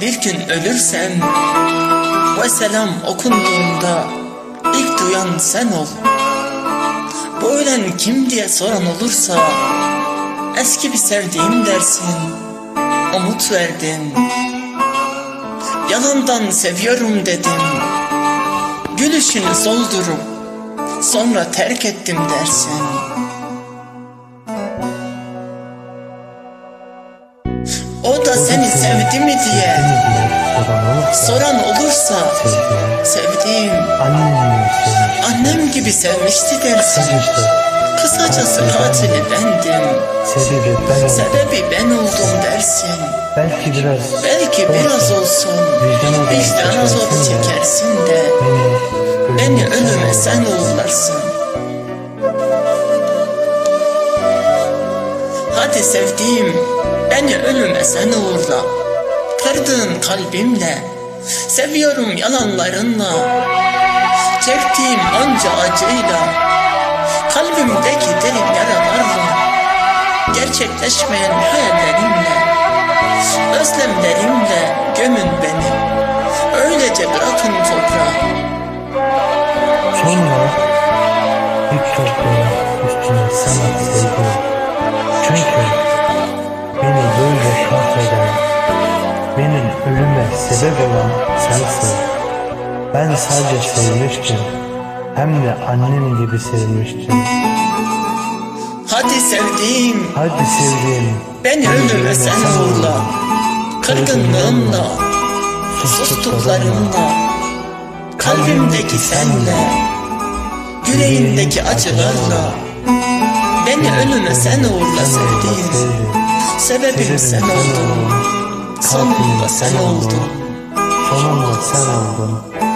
bir gün ölürsem ve selam okunduğunda ilk duyan sen ol. Bu ölen kim diye soran olursa eski bir sevdiğim dersin. Umut verdin. Yalandan seviyorum dedim. Gülüşünü soldurup sonra terk ettim dersin. O da seni sevdi mi diye Soran olursa sevdiğim annem gibi sevmişti dersin. Kısacası katili bendim. sebebi ben oldum. Dersin. Belki biraz Belki biraz olsun Vicdan azabı çekersin de. beni ölüme sen uğurlarsın. Hadi sevdiğim beni ölüme sen uğurla. Kırdığın kalbimle seviyorum yalanlarınla. Çektiğim onca acıyla kalbimdeki derin yaralarla gerçekleşmeyen hayallerimle özlemlerimle gömün beni. Öylece bırakın toprağa. Sonra ilk toprağın üstüne sana sevdim. Benim ölüme sebep olan sensin. Ben sadece sevmiştim. Hem de annem gibi sevmiştim. Hadi sevdiğim Hadi sevdiğim, beni ölüme sen uğurla. Kırgınlığımla, sustuklarımla, kalbimdeki senle, yüreğimdeki acılarla. Beni ölüme sen uğurla sevdiğim. Sebebim sen oldun. Sonunda sen oldun. Sonunda sen oldun.